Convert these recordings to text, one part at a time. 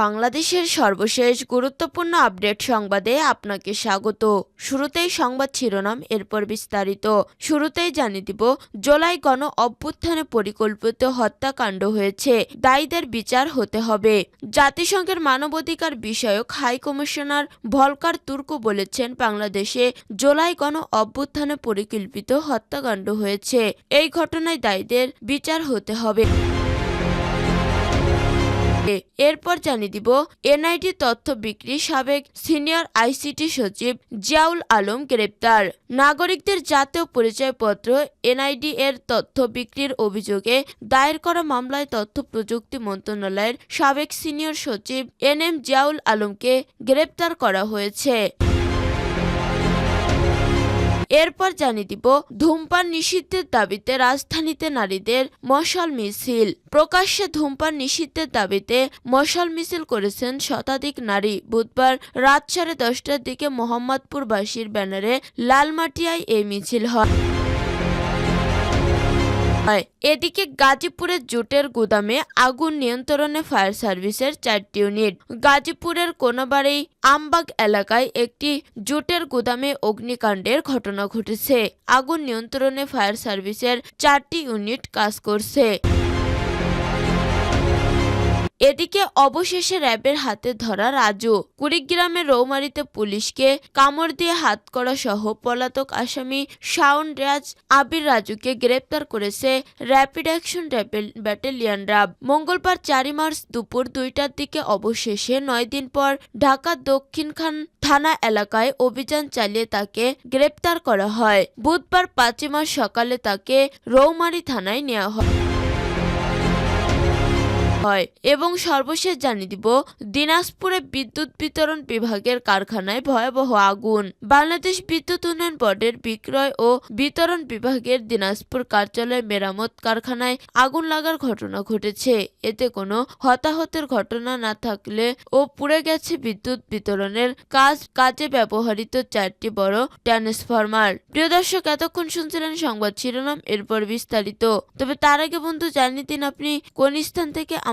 বাংলাদেশের সর্বশেষ গুরুত্বপূর্ণ আপডেট সংবাদে আপনাকে স্বাগত। শুরুতেই সংবাদ শিরোনাম, এরপর বিস্তারিত। শুরুতেই জানিয়ে দিব, জোলাই গণ অভ্যুত্থানে পরিকল্পিত হত্যাকাণ্ড হয়েছে। দায়ীদের বিচার হতে হবে। জাতিসংঘের মানবাধিকার বিষয়ক হাই কমিশনার ভলকার তুর্কো বলেছেন, বাংলাদেশে জোলাই গণ অভ্যুত্থানে পরিকল্পিত হত্যাকাণ্ড হয়েছে। এই ঘটনায় দায়ীদের বিচার হতে হবে। এরপর জানিয়ে দিব, এনআইটি তথ্য বিক্রি সাবেক সিনিয়র আইসিটি সচিব জিয়াউল আলম গ্রেপ্তার। নাগরিকদের জাতীয় পরিচয়পত্র এনআইডি এর তথ্য বিক্রির অভিযোগে দায়ের করা মামলায় তথ্য প্রযুক্তি মন্ত্রণালয়ের সাবেক সিনিয়র সচিব এন এম জিয়াউল আলমকে গ্রেপ্তার করা হয়েছে। এরপর জানিয়ে দিব, ধূমপান নিষিদ্ধের দাবিতে রাজধানীতে নারীদের মশাল মিছিল। প্রকাশ্যে ধূমপান নিষিদ্ধের দাবিতে মশাল মিছিল করেছেন শতাধিক নারী। বুধবার রাত সাড়ে দশটার দিকে মোহাম্মদপুরবাসীর ব্যানারে লালমাটিয়ায় এই মিছিল হয়। হয়। এদিকে গাজীপুরের জুটের গুদামে আগুন নিয়ন্ত্রণে ফায়ার সার্ভিসের চারটি ইউনিট। গাজীপুরের কোনাবাড়ি আমবাগ এলাকায় একটি জুটের গুদামে অগ্নিকাণ্ডের ঘটনা ঘটেছে। আগুন নিয়ন্ত্রণে ফায়ার সার্ভিসের চারটি ইউনিট কাজ করছে। এদিকে অবশেষে র্যাবের হাতে ধরা রাজু। কুড়িগ্রামের রৌমারিতে পুলিশকে কামড় দিয়ে হাত করা সহ পলাতক আসামি শাওন রাজ আবির রাজুকে গ্রেপ্তার করেছে র্যাপিড অ্যাকশন ব্যাটালিয়ন র্যাব। মঙ্গলবার চারই মার্চ দুপুর দুইটার দিকে অবশেষে নয় দিন পর ঢাকা দক্ষিণখান থানা এলাকায় অভিযান চালিয়ে তাকে গ্রেপ্তার করা হয়। বুধবার পাঁচই মার্চ সকালে তাকে রৌমারি থানায় নেওয়া হয়। হয় এবং সর্বশেষ জানিয়ে দিব, দিনাজপুরে বিদ্যুৎ বিতরণ বিভাগের কারখানায় ভয়াবহ আগুন। বাংলাদেশ বিদ্যুৎ উন্নয়ন বোর্ডের বিক্রয় ও বিতরণ বিভাগের দিনাজপুর কার্যালয় মেরামত কারখানায় আগুন লাগার ঘটনা ঘটেছে। এতে কোনো হতাহতের ঘটনা না থাকলে ও পুড়ে গেছে বিদ্যুৎ বিতরণের কাজ, কাজে ব্যবহৃত চারটি বড় ট্রান্সফরমার। প্রিয় দর্শক, এতক্ষণ শুনছিলেন সংবাদ শিরোনাম, এরপর বিস্তারিত। তবে তার আগে বন্ধু, জানিয়ে দিন আপনি কোন স্থান থেকে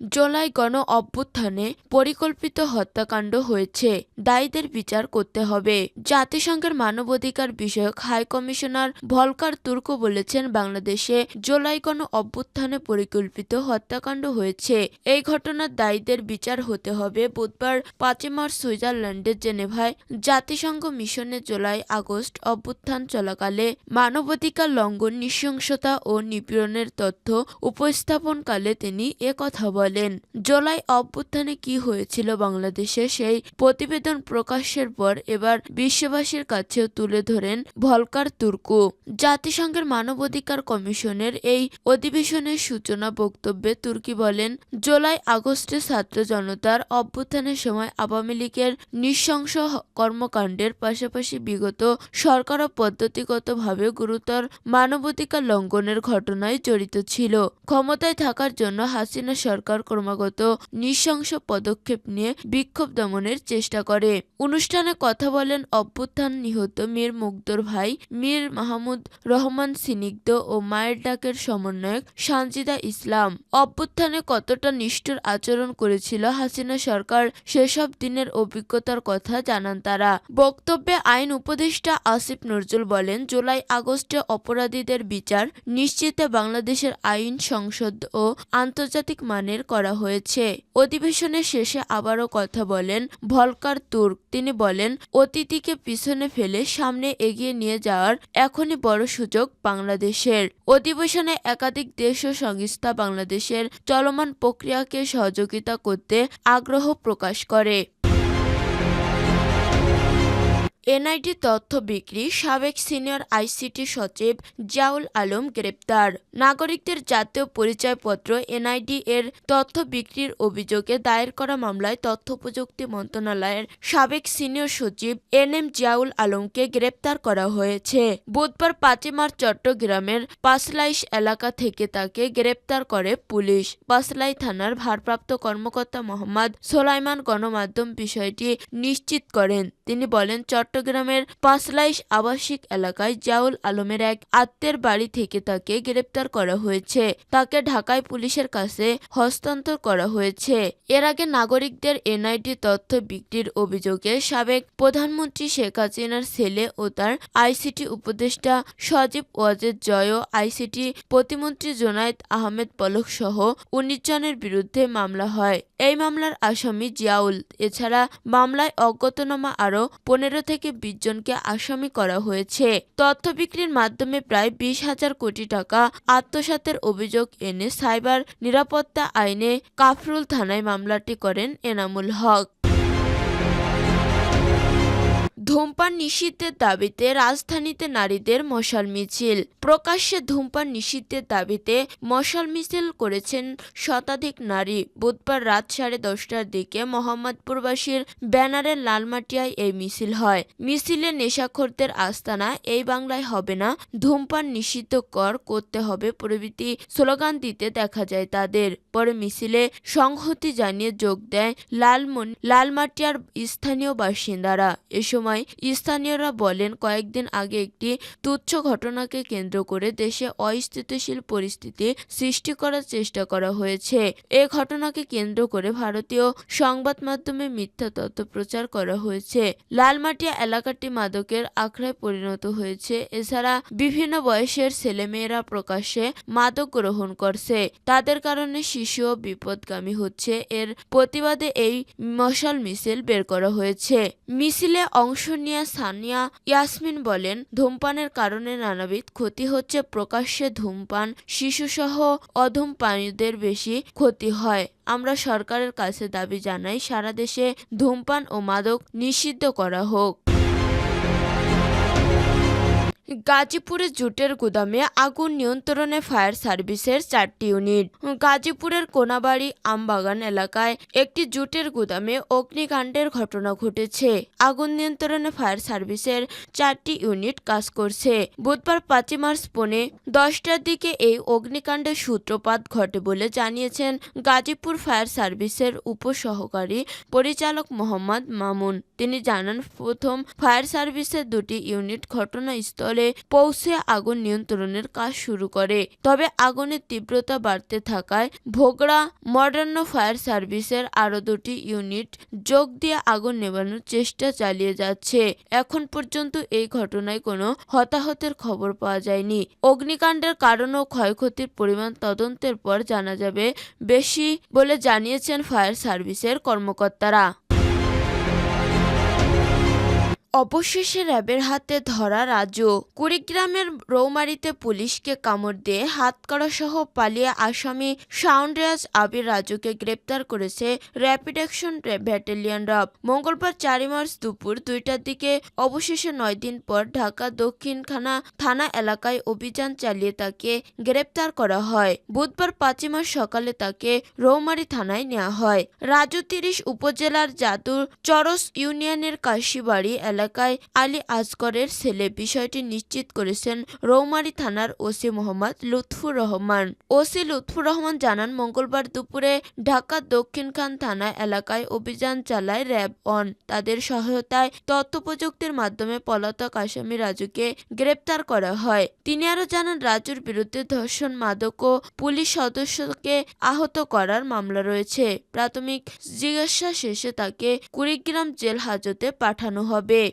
জুলাই গণ অভ্যুত্থানে পরিকল্পিত হত্যাকাণ্ড হয়েছে। দায়ীদের বিচার করতে হবে। জাতিসংঘের মানবাধিকার বিষয়ক হাই কমিশনার ভলকার তুর্ক বলেছেন, বাংলাদেশে জুলাই গণ অভ্যুত্থানে পরিকল্পিত হত্যাকাণ্ড হয়েছে। এই ঘটনার দায়ীদের বিচার হতে হবে বুধবার পাঁচই মার্চ সুইজারল্যান্ডের জেনেভায়। জাতিসংঘ মিশনে জুলাই আগস্ট অভ্যুত্থান চলাকালে মানবাধিকার লঙ্ঘন, নৃশংসতা ও নিপীড়নের তথ্য উপস্থাপনকালে তিনি একথা বলেন। জুলাই অভ্যুত্থানে কি হয়েছিল বাংলাদেশে সেই প্রতিবেদন প্রকাশের পর এবার বিশ্ববাসীর কাছেও তুলে ধরেন ভলকার তুর্কু। জাতিসংঘের মানবাধিকার কমিশনের এই অধিবেশনের সূচনা বক্তব্যে তুর্কি বলেন, জুলাই আগস্টে ছাত্র জনতার অভ্যুত্থানের সময় আওয়ামী লীগের নৃশংস কর্মকাণ্ডের পাশাপাশি বিগত সরকারও পদ্ধতিগতভাবে গুরুতর মানবাধিকার লঙ্ঘনের ঘটনায় জড়িত ছিল। ক্ষমতায় থাকার জন্য হাসিনা সরকার ক্রমাগত নৃশংস পদক্ষেপ নিয়ে বিক্ষোভ দমনের চেষ্টা করে। অনুষ্ঠানে কথা বলেন অভ্যুত্থান নিহত মীর মুগ্ধর ভাই, মীর মাহমুদ রহমান সিনিগ্ধ ও মায়ের ডাকের সমন্বয়ক সানজিদা ইসলাম। অভ্যুত্থানে কতটা নিষ্ঠুর আচরণ করেছিল হাসিনা সরকার সেসব দিনের অভিজ্ঞতার কথা জানান তারা। বক্তব্যে আইন উপদেষ্টা আসিফ নজরুল বলেন, জুলাই আগস্টে অপরাধীদের বিচার, নিশ্চিতে বাংলাদেশের আইন সংসদ ও আন্তর্জাতিক মানের করা হয়েছে। অধিবেশনের শেষে আবারও কথা বলেন ভলকার তুর্ক। তিনি বলেন, অতিথিকে পিছনে ফেলে সামনে এগিয়ে নিয়ে যাওয়ার এখনই বড় সুযোগ বাংলাদেশের। অধিবেশনে একাধিক দেশ ও সংস্থা বাংলাদেশের চলমান প্রক্রিয়াকে সহযোগিতা করতে আগ্রহ প্রকাশ করে। এনআইডি তথ্য বিক্রি, সাবেক সিনিয়র আইসিটি সচিব জাউল আলম গ্রেপ্তার। নাগরিকদের জাতীয় পরিচয়পত্র, এনআইডি এর তথ্য বিক্রির অভিযোগে দায়ের করা মামলায় তথ্য প্রযুক্তি মন্ত্রণালয়ের সাবেক সিনিয়র সচিব এন এম জিয়াউল আলমকে গ্রেপ্তার করা হয়েছে। বুধবার পাঁচই মার্চ চট্টগ্রামের পাসলাইশ এলাকা থেকে তাকে গ্রেপ্তার করে পুলিশ। পাসলাই থানার ভারপ্রাপ্ত কর্মকর্তা মোহাম্মদ সোলাইমান গণমাধ্যম বিষয়টি নিশ্চিত করেন। তিনি বলেন চট্টগ্রামের পাসলাইশ আবাসিক এলাকায় জাউল আলমের এক আত্মের বাড়ি থেকে তাকে গ্রেপ্তার করা হয়েছে। তাকে ঢাকায় পুলিশের কাছে হস্তান্তর করা হয়েছে। এর আগে নাগরিকদের এনআইডি তথ্য বিক্রির অভিযোগে সাবেক প্রধানমন্ত্রী শেখ হাসিনার ছেলে ও তার আইসিটি উপদেষ্টা সজীব ওয়াজেদ জয় ও আইসিটি প্রতিমন্ত্রী জোনায়েদ আহমেদ পলক সহ উনিশ জনের বিরুদ্ধে মামলা হয়। এই মামলার আসামি জিয়াউল। এছাড়া মামলায় অজ্ঞাতনামা আরও পনেরো থেকে বিশ জনকে আসামি করা হয়েছে। তথ্য বিক্রির মাধ্যমে প্রায় বিশ হাজার কোটি টাকা আত্মসাতের অভিযোগ এনে সাইবার নিরাপত্তা আইনে কাফরুল থানায় মামলাটি করেন এনামুল হক। ধূমপান নিষিদ্ধের দাবিতে রাজধানীতে নারীদের মশাল মিছিল। প্রকাশ্যে ধূমপান নিষিদ্ধের দাবিতে মশাল মিছিল করেছেন শতাধিক নারী। বুধবার রাত সাড়ে দশটার দিকে মোহাম্মদপুরবাসীর ব্যানারে লালমাটিয়ায় এই মিছিল হয়। মিছিলে নেশাখোরদের আস্তানা, এই বাংলায় হবে না, ধূমপান নিষিদ্ধ কর, করতে হবে প্রভৃতি স্লোগান দিতে দেখা যায় তাদের। পরে মিছিলে সংহতি জানিয়ে যোগ দেয় লালমন, লালমাটিয়ার স্থানীয় বাসিন্দারা। এ সময় স্থানীয়রা বলেন, কয়েকদিন আগে একটি তুচ্ছ ঘটনাকে কেন্দ্র করে দেশে অস্থিতিশীল পরিস্থিতি সৃষ্টি করার চেষ্টা করা হয়েছে। এ ঘটনাকে কেন্দ্র করে ভারতীয় সংবাদ মাধ্যমে মিথ্যা তথ্য প্রচার করা হয়েছে। লালমাটিয়া এলাকাটি মাদকের আখড়ায় পরিণত হয়েছে। এছাড়া বিভিন্ন বয়সের ছেলেমেয়েরা প্রকাশ্যে মাদক গ্রহণ করছে। তাদের কারণে শিশুও বিপদগামী হচ্ছে। এর প্রতিবাদে এই মশাল মিছিল বের করা হয়েছে। মিছিলে অংশ নিয়ে সানিয়া ইয়াসমিন বলেন, ধূমপানের কারণে নানাবিধ ক্ষতি হচ্ছে, প্রকাশ্যে ধূমপান, শিশুসহ অধূমপানীদের বেশি ক্ষতি হয়। আমরা সরকারের কাছে দাবি জানাই, সারা দেশে ধূমপান ও মাদক নিষিদ্ধ করা হোক। গাজীপুরে জুটের গুদামে আগুন নিয়ন্ত্রণে ফায়ার সার্ভিসের চারটি ইউনিট। গাজীপুরের কোনাবাড়ি আমবাগান এলাকায় একটি জুটের গুদামে অগ্নিকাণ্ডের ঘটনা ঘটেছে। আগুন নিয়ন্ত্রণে ফায়ার সার্ভিসের চারটি ইউনিট কাজ করছে। বুধবার পাঁচই মার্চ পৌনে দশটার দিকে এই অগ্নিকাণ্ডের সূত্রপাত ঘটে বলে জানিয়েছেন গাজীপুর ফায়ার সার্ভিসের উপসহকারী পরিচালক মোহাম্মদ মামুন। তিনি জানান, প্রথম ফায়ার সার্ভিসের দুটি ইউনিট ঘটনাস্থলে পৌঁছে আগুন নিয়ন্ত্রণের কাজ শুরু করে। তবে আগুনের তীব্রতা বাড়তে থাকায় ভোগড়া মডার্ন ফায়ার সার্ভিসের আরও দুটি ইউনিট যোগ দিয়ে আগুন নেভানোর চেষ্টা চালিয়ে যাচ্ছে। এখন পর্যন্ত এই ঘটনায় কোনো হতাহতের খবর পাওয়া যায়নি। অগ্নিকাণ্ডের কারণ ও ক্ষয়ক্ষতির পরিমাণ তদন্তের পর জানা যাবে বেশি বলে জানিয়েছেন ফায়ার সার্ভিসের কর্মকর্তারা। অবশেষে র্যাবের হাতে ধরা রাজু। কুড়িগ্রামের রৌমারিতে পুলিশকে কামড় দিয়ে হাতকড়া সহ পালিয়ে আসামি সাউন্ডরাজ আবির রাজুকে গ্রেপ্তার করেছে র্যাপিড অ্যাকশন ব্যাটালিয়ন র্যাব মঙ্গলবার চারই মার্চ দুপুর দুইটার দিকে, অবশেষে নয় দিন পর ঢাকা দক্ষিণখানা থানা এলাকায় অভিযান চালিয়ে তাকে গ্রেপ্তার করা হয়। বুধবার পাঁচই মার্চ সকালে তাকে রৌমারি থানায় নেওয়া হয়। রাজু তিরিশ উপজেলার জাদুর চরস ইউনিয়নের কাশিবাড়ি এলাকায় আলী আজগরের ছেলে বিষয়টি নিশ্চিত করেছেন রৌমারী থানার ওসি মোহাম্মদ লুৎফুর রহমান। ওসি লুৎফুর রহমান জানান, মঙ্গলবার দুপুরে ঢাকা দক্ষিণখান থানা এলাকায় অভিযান চালায় র্যাব অন তাদের সহায়তায় তথ্য প্রযুক্তির মাধ্যমে পলাতক আসামি রাজুকে গ্রেপ্তার করা হয়। তিনি আরও জানান, রাজুর বিরুদ্ধে ধর্ষণ মাদক ও পুলিশ সদস্যকে আহত করার মামলা রয়েছে। প্রাথমিক জিজ্ঞাসা শেষে তাকে কুড়িগ্রাম জেল হাজতে পাঠানো হবে।